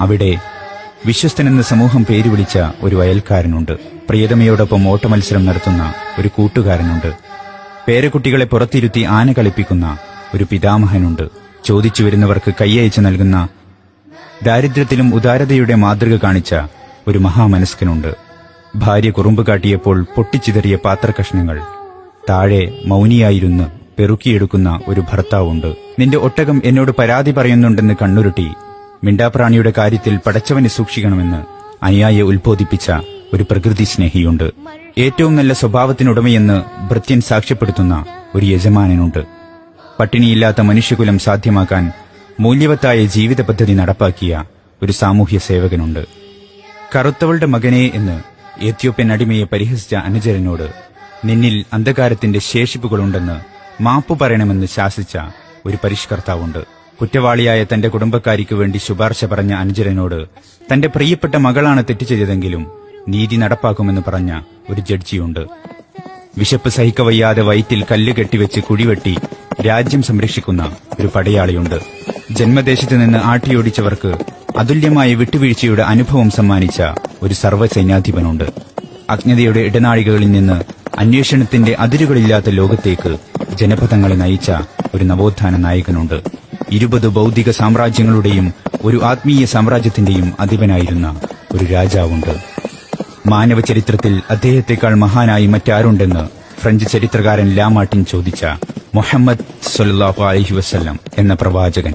അവിടെ വിശ്വസ്തനെന്ന് സമൂഹം പേരു വിളിച്ച ഒരു അയൽക്കാരനുണ്ട് പ്രിയതമയോടൊപ്പം ഓട്ടമത്സരം നടത്തുന്ന ഒരു കൂട്ടുകാരനുണ്ട്. പേരക്കുട്ടികളെ പുറത്തിരുത്തി ആന കളിപ്പിക്കുന്ന ഒരു പിതാമഹനുണ്ട്. ചോദിച്ചു വരുന്നവർക്ക് കൈയയച്ചു നൽകുന്ന ദാരിദ്ര്യത്തിലും ഉദാരതയുടെ മാതൃക കാണിച്ച ഒരു മഹാമനസ്കനുണ്ട്. ഭാര്യ കുറുമ്പ് കാട്ടിയപ്പോൾ പൊട്ടിച്ചിതറിയ പാത്രകഷ്ണങ്ങൾ താഴെ മൗനിയായിരുന്ന് പെറുക്കിയെടുക്കുന്ന ഒരു ഭർത്താവുണ്ട്. നിന്റെ ഒട്ടകം എന്നോട് പരാതി പറയുന്നുണ്ടെന്ന് കണ്ണുരുട്ടി മിണ്ടാപ്രാണിയുടെ കാര്യത്തിൽ പടച്ചവനെ സൂക്ഷിക്കണമെന്ന് അനുയായെ ഉത്ബോധിപ്പിച്ച ഒരു പ്രകൃതി സ്നേഹിയുണ്ട്. ഏറ്റവും നല്ല സ്വഭാവത്തിനുടമയെന്ന് ഭൃത്യൻ സാക്ഷ്യപ്പെടുത്തുന്ന ഒരു യജമാനനുണ്ട്. പട്ടിണിയില്ലാത്ത മനുഷ്യകുലം സാധ്യമാക്കാൻ മൂല്യവത്തായ ജീവിത പദ്ധതി നടപ്പാക്കിയ ഒരു സാമൂഹ്യ സേവകനുണ്ട്. കറുത്തവളുടെ മകനെ എന്ന് ഏത്യോപ്യൻ അടിമയെ പരിഹസിച്ച അനുചരനോട് നിന്നിൽ അന്ധകാരത്തിന്റെ ശേഷിപ്പുകളുണ്ടെന്ന് മാപ്പു പറയണമെന്ന് ശാസിച്ച ഒരു പരിഷ്കർത്താവുണ്ട്. കുറ്റവാളിയായ തന്റെ കുടുംബക്കാരിക്ക് വേണ്ടി ശുപാർശ പറഞ്ഞ അനുജരനോട് തന്റെ പ്രിയപ്പെട്ട മകളാണ് തെറ്റ് ചെയ്തതെങ്കിലും നീതി നടപ്പാക്കുമെന്ന് പറഞ്ഞ ഒരു ജഡ്ജിയുണ്ട്. വിശപ്പ് സഹിക്കവയ്യാതെ വയറ്റിൽ കല്ല് കെട്ടിവെച്ച് കുഴിവെട്ടി രാജ്യം സംരക്ഷിക്കുന്ന ഒരു പടയാളിയുണ്ട്. ജന്മദേശത്ത് നിന്ന് ആട്ടിയോടിച്ചവർക്ക് അതുല്യമായ വിട്ടുവീഴ്ചയുടെ അനുഭവം സമ്മാനിച്ച ഒരു സർവസൈന്യാധിപനുണ്ട്. അജ്ഞതയുടെ ഇടനാഴികകളിൽ നിന്ന് അന്വേഷണത്തിന്റെ അതിരുകളില്ലാത്ത ലോകത്തേക്ക് ജനപഥങ്ങളെ നയിച്ച ഒരു നവോത്ഥാന നായകനുണ്ട്. ഇരുപത് ബൗദ്ധിക സാമ്രാജ്യങ്ങളുടെയും ഒരു ആത്മീയ സാമ്രാജ്യത്തിന്റെയും അധിപനായിരുന്ന ഒരു രാജാവുണ്ട്. മാനവ ചരിത്രത്തിൽ അദ്ദേഹത്തെക്കാൾ മഹാനായി മറ്റാരുണ്ടെന്ന് ഫ്രഞ്ച് ചരിത്രകാരൻ ലാമാർട്ടിൻ ചോദിച്ച മുഹമ്മദ് സൊല്ലാഹു അലഹി വസ്ല്ലം എന്ന പ്രവാചകൻ